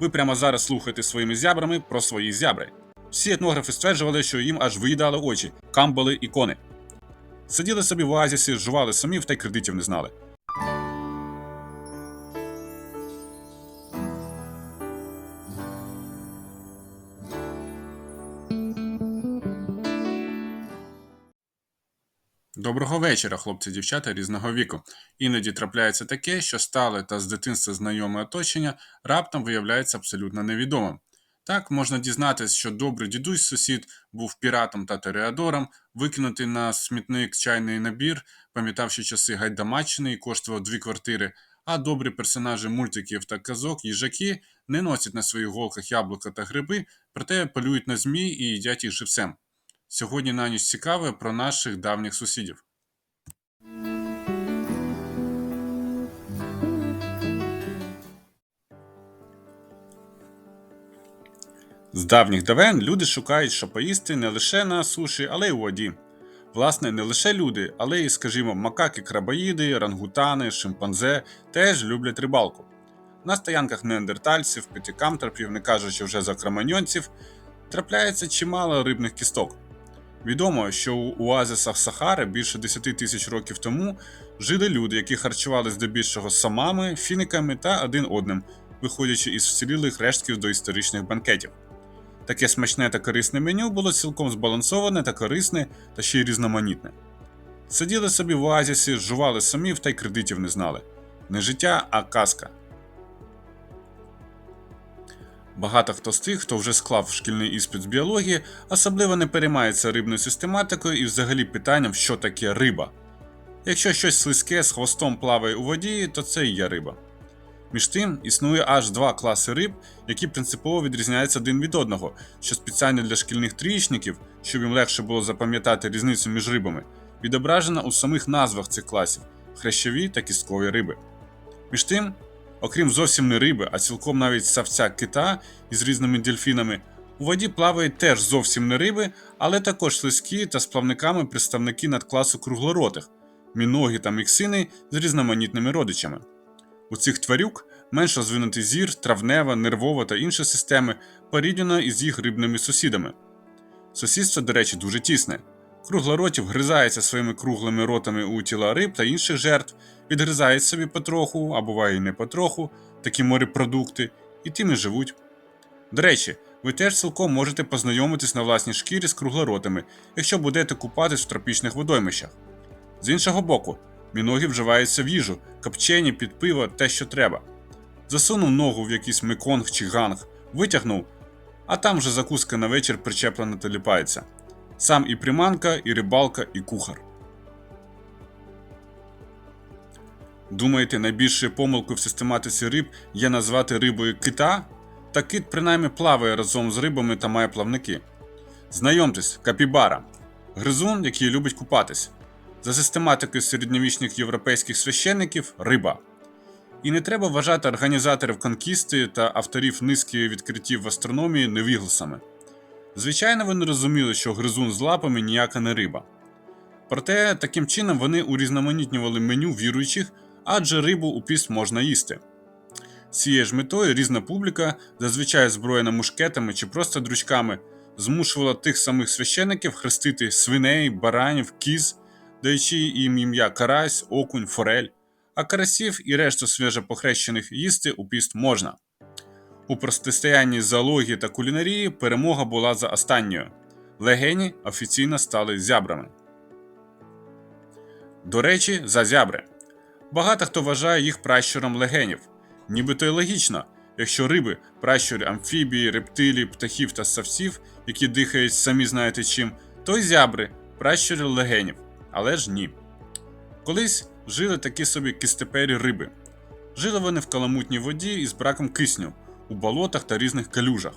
Ви прямо зараз слухаєте своїми зябрами про свої зябри. Всі етнографи стверджували, що їм аж виїдали очі, камбали і кони. Сиділи собі в оазісі, жували самів та й кредитів не знали. Доброго вечора, хлопці, дівчата різного віку. Іноді трапляється таке, що стале та з дитинства знайоме оточення раптом виявляється абсолютно невідомим. Так можна дізнатися, що добрий дідусь сусід був піратом та тереадором, викинутий на смітник чайний набір, пам'ятавши часи гайдамаччини і коштував дві квартири, а добрі персонажі мультиків та казок, їжаки не носять на своїх голках яблука та гриби, проте полюють на змій і їдять їх живцем. Сьогодні на ніч цікаве про наших давніх сусідів. З давніх давен люди шукають, що поїсти не лише на суші, але й у воді. Власне, не лише люди, але й, скажімо, макаки крабоїди, рангутани, шимпанзе теж люблять рибалку. На стоянках неандертальців, п'ятикамтерпів, не кажучи вже за кроманьонців, трапляється чимало рибних кісток. Відомо, що у оазисах Сахари більше 10 тисяч років тому жили люди, які харчували здебільшого самами, фіниками та один одним, виходячи із вцілілих рештків до історичних банкетів. Таке смачне та корисне меню було цілком збалансоване та корисне, та ще й різноманітне. Сиділи собі в оазісі, жували самів та й кредитів не знали. Не життя, а казка. Багато хто з тих, хто вже склав шкільний іспит з біології, особливо не переймається рибною систематикою і взагалі питанням, що таке риба. Якщо щось слизьке з хвостом плаває у воді, то це і є риба. Між тим, існує аж два класи риб, які принципово відрізняються один від одного, що спеціально для шкільних трієчників, щоб їм легше було запам'ятати різницю між рибами, відображено у самих назвах цих класів хрящові та кісткові риби. Між тим, окрім зовсім не риби, а цілком навіть савця кита із різними дельфінами, у воді плавають теж зовсім не риби, але також слизькі та з плавниками представники надкласу круглоротих, міногі та міксини з різноманітними родичами. У цих тварюк менш розвинутий зір, травнева, нервова та інші системи порівняно із їх рибними сусідами. Сусідство, до речі, дуже тісне. Круглоротів гризається своїми круглими ротами у тіла риб та інших жертв, відгризають собі потроху, а буває і не потроху, такі морепродукти, і тим і живуть. До речі, ви теж цілком можете познайомитись на власній шкірі з круглоротами, якщо будете купатись в тропічних водоймищах. З іншого боку, міноги вживаються в їжу, копчені під пиво те, що треба. Засунув ногу в якийсь меконг чи ганг, витягнув, а там вже закуска на вечір причеплена теліпається. Сам і приманка, і рибалка, і кухар. Думаєте, найбільшою помилкою в систематиці риб є назвати рибою кита? Та кит принаймні плаває разом з рибами та має плавники. Знайомтесь, капібара гризун, який любить купатись. За систематикою середньовічних європейських священників риба. І не треба вважати організаторів конкісти та авторів низки відкриттів в астрономії невігласами. Звичайно, вони розуміли, що гризун з лапами ніяка не риба. Проте таким чином вони урізноманітнювали меню віруючих, адже рибу у піст можна їсти. Цією ж метою різна публіка, зазвичай озброєна мушкетами чи просто дручками, змушувала тих самих священиків хрестити свиней, баранів, кіз, даючи їм ім'я карась, окунь, форель, а карасів і решту свіжопохрещених їсти у піст можна. У протистоянні зоології та кулінарії перемога була за останньою. Легені офіційно стали зябрами. До речі, за зябри. Багато хто вважає їх пращуром легенів. Нібито й логічно, якщо риби пращури амфібії, рептилій, птахів та савців, які дихають самі знаєте чим, то й зябри пращури легенів. Але ж ні. Колись жили такі собі кистепері риби. Жили вони в каламутній воді із браком кисню, у болотах та різних калюжах.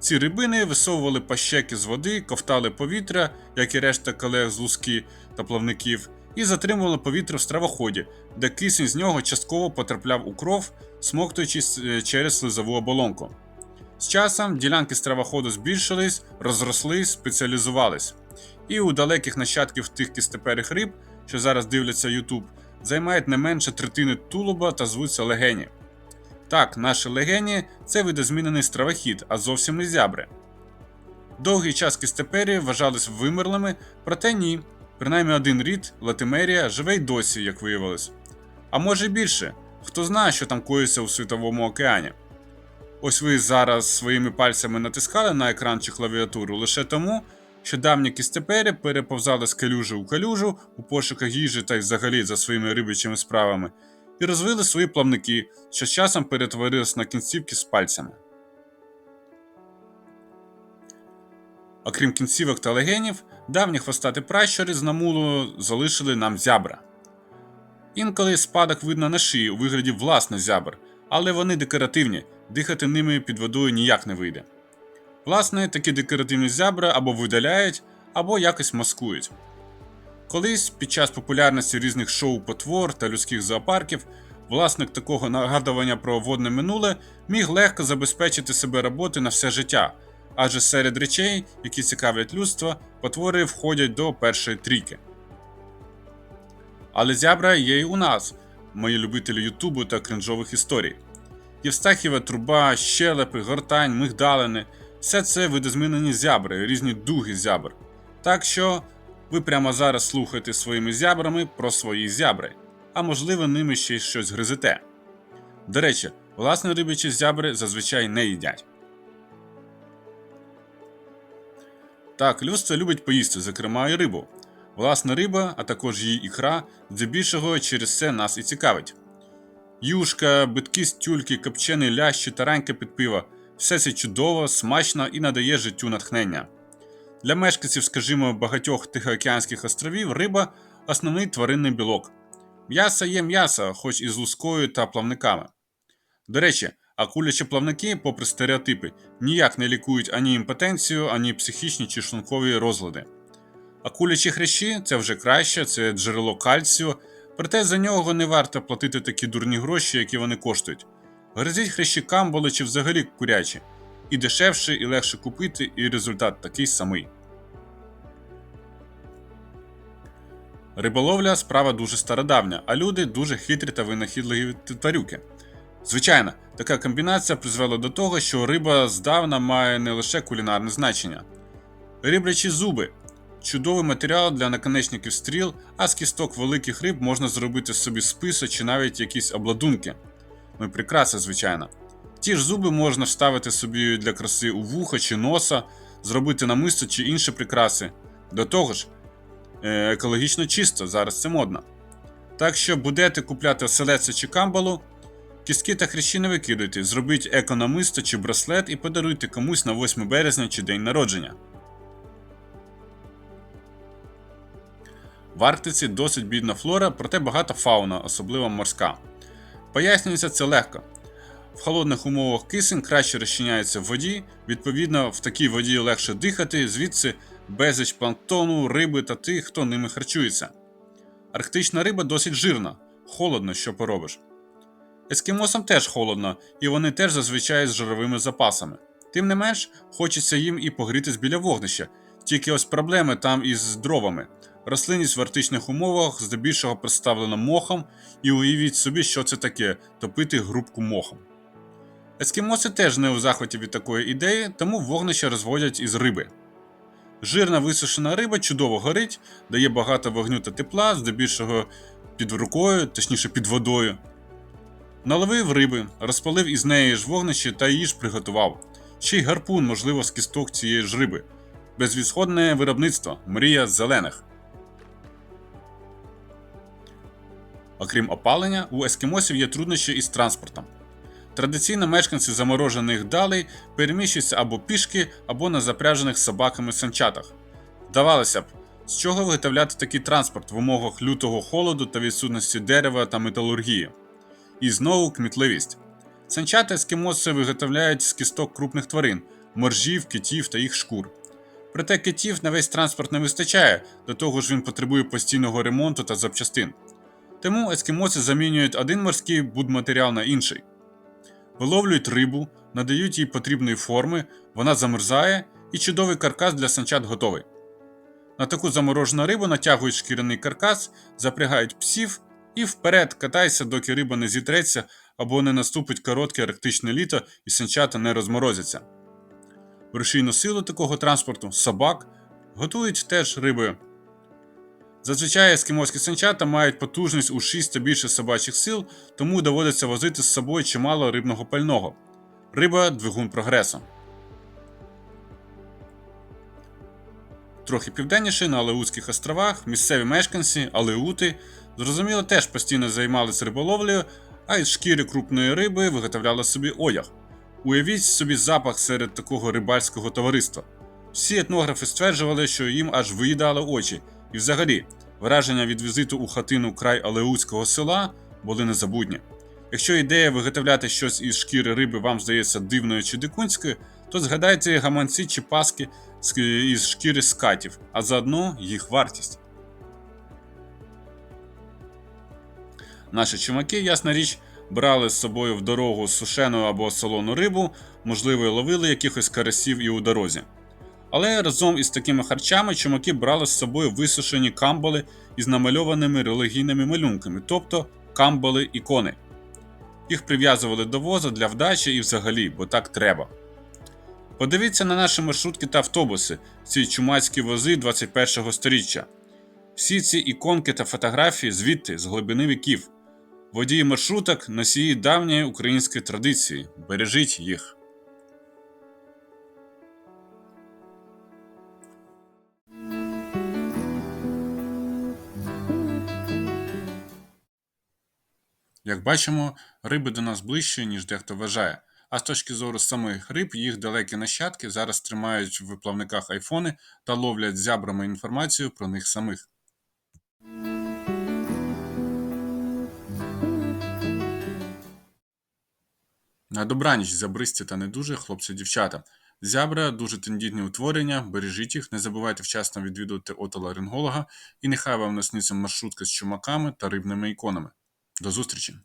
Ці рибини висовували пащеки з води, ковтали повітря, як і решта колег з луски та плавників, і затримували повітря в стравоході, де кисень з нього частково потрапляв у кров, смоктуючись е, через слизову оболонку. З часом ділянки стравоходу збільшились, розрослись, спеціалізувались. І у далеких нащадків тих кістеперих риб, що зараз дивляться YouTube, займають не менше третини тулуба та звуться легені. Так, наші легені це видозмінений стравохід, а зовсім не зябри. Довгий час кістеперії вважались вимерлими, проте ні. Принаймні один рід, Латимерія, живе й досі, як виявилось. А може більше, хто знає, що там коїться у Світовому океані. Ось ви зараз своїми пальцями натискали на екран чи клавіатуру лише тому, що давні кістепері переповзали з калюжі у калюжу у пошуках їжі та й взагалі за своїми рибичими справами, і розвили свої плавники, що з часом перетворились на кінцівки з пальцями. Окрім кінцівок та легенів, давні хвостаті пращури з намулу залишили нам зябра. Інколи спадок видно на шиї у вигляді власне зябр, але вони декоративні, дихати ними під водою ніяк не вийде. Власне, такі декоративні зябра або видаляють, або якось маскують. Колись, під час популярності різних шоу потвор та людських зоопарків, власник такого нагадування про водне минуле міг легко забезпечити себе роботи на все життя, адже серед речей, які цікавлять людство, потвори входять до першої трійки. Але зябра є і у нас, мої любителі Ютубу та кринжових історій. Євстахієва труба, щелепи, гортань, мигдалини все це видозмінені зябри, різні дуги зябр. Так що ви прямо зараз слухаєте своїми зябрами про свої зябри, а можливо ними ще й щось гризете. До речі, власне рибячі зябри зазвичай не їдять. Так, людство любить поїсти, зокрема і рибу. Власна риба, а також її ікра, здебільшого через це нас і цікавить. Юшка, битки з тюльки, копчений лящ, таранька під пиво все це чудово, смачно і надає життю натхнення. Для мешканців, скажімо, багатьох Тихоокеанських островів риба основний тваринний білок. М'ясо є м'ясо, хоч і з лускою та плавниками. До речі, акулячі плавники, попри стереотипи, ніяк не лікують ані імпотенцію, ані психічні чи шлункові розлади. Акулячі хрящі це вже краще, це джерело кальцію, проте за нього не варто платити такі дурні гроші, які вони коштують. Гризіть хрящі камболи чи взагалі курячі. І дешевше, і легше купити, і результат такий самий. Риболовля справа дуже стародавня, а люди дуже хитрі та винахідливі тварюки. Звичайно, така комбінація призвела до того, що риба здавна має не лише кулінарне значення. Рибрячі зуби чудовий матеріал для наконечників стріл, а з кісток великих риб можна зробити собі списи чи навіть якісь обладунки. Ну і прикраси, звичайно. Ті ж зуби можна вставити собі для краси у вуха чи носа, зробити намисто чи інші прикраси. До того ж, е, екологічно чисто, зараз це модно. Так що будете купляти оселедця чи камбалу, кістки та хрящі не викидуйте, зробіть економисто чи браслет і подаруйте комусь на 8 березня чи день народження. В Арктиці досить бідна флора, проте багата фауна, особливо морська. Пояснюється це легко. В холодних умовах кисень краще розчиняється в воді, відповідно, в такій воді легше дихати, звідси безліч планктону, риби та тих, хто ними харчується. Арктична риба досить жирна, холодно, що поробиш. Ескімосам теж холодно, і вони теж зазвичай з жировими запасами. Тим не менш, хочеться їм і погрітись біля вогнища, тільки ось проблеми там із дровами. Рослинність в арктичних умовах здебільшого представлена мохом, і уявіть собі, що це таке топити грубку мохом. Ескімоси теж не у захваті від такої ідеї, тому вогнище розводять із риби. Жирна висушена риба чудово горить, дає багато вогню та тепла, здебільшого під рукою, точніше під водою. Наловив риби, розпалив із неї ж вогнище та її ж приготував. Ще й гарпун, можливо, з кісток цієї ж риби. Безвідходне виробництво, мрія зелених. Окрім опалення, у ескімосів є труднощі із транспортом. Традиційно мешканці заморожених далей переміщуються або пішки, або на запряжених собаками санчатах. Здавалося б, з чого виготовляти такий транспорт в умовах лютого холоду та відсутності дерева та металургії. І знову кмітливість. Санчата ескімоси виготовляють з кісток крупних тварин, моржів, китів та їх шкур. Проте китів на весь транспорт не вистачає, до того ж він потребує постійного ремонту та запчастин. Тому ескімоси замінюють один морський будматеріал на інший. Виловлюють рибу, надають їй потрібної форми, вона замерзає і чудовий каркас для санчат готовий. На таку заморожену рибу натягують шкіряний каркас, запрягають псів і вперед катайся, доки риба не зітреться або не наступить коротке арктичне літо і санчата не розморозяться. Рушійну силу такого транспорту собак готують теж рибою. Зазвичай ескімоські санчата мають потужність у 6 та більше собачих сил, тому доводиться возити з собою чимало рибного пального. Риба двигун прогресу. Трохи південніше на Алеутських островах місцеві мешканці, алеути, зрозуміло, теж постійно займалися риболовлею, а із шкіри крупної риби виготовляли собі одяг. Уявіть собі запах серед такого рибальського товариства. Всі етнографи стверджували, що їм аж виїдали очі, і взагалі враження від візиту у хатину край Алеутського села були незабутні. Якщо ідея виготовляти щось із шкіри риби вам здається дивною чи дикунською, то згадайте гаманці чи паски із шкіри скатів, а заодно їх вартість. Наші чумаки, ясна річ, брали з собою в дорогу сушену або солону рибу, можливо, й ловили якихось карасів і у дорозі. Але разом із такими харчами чумаки брали з собою висушені камбали із намальованими релігійними малюнками, тобто камбали ікони. Їх прив'язували до воза для вдачі і взагалі, бо так треба. Подивіться на наші маршрутки та автобуси, ці чумацькі вози 21 століття. Всі ці іконки та фотографії звідти, з глибини віків. Водії маршруток носії давньої української традиції. Бережіть їх. Як бачимо, риби до нас ближче, ніж дехто вважає. А з точки зору самих риб, їх далекі нащадки зараз тримають в плавниках айфони та ловлять зябрами інформацію про них самих. На добраніч забристі та не дуже хлопці-дівчата. Зябра дуже тендітні утворення, бережіть їх, не забувайте вчасно відвідувати отоларинголога і нехай вам насниться маршрутка з чумаками та рибними іконами. До зустрічі!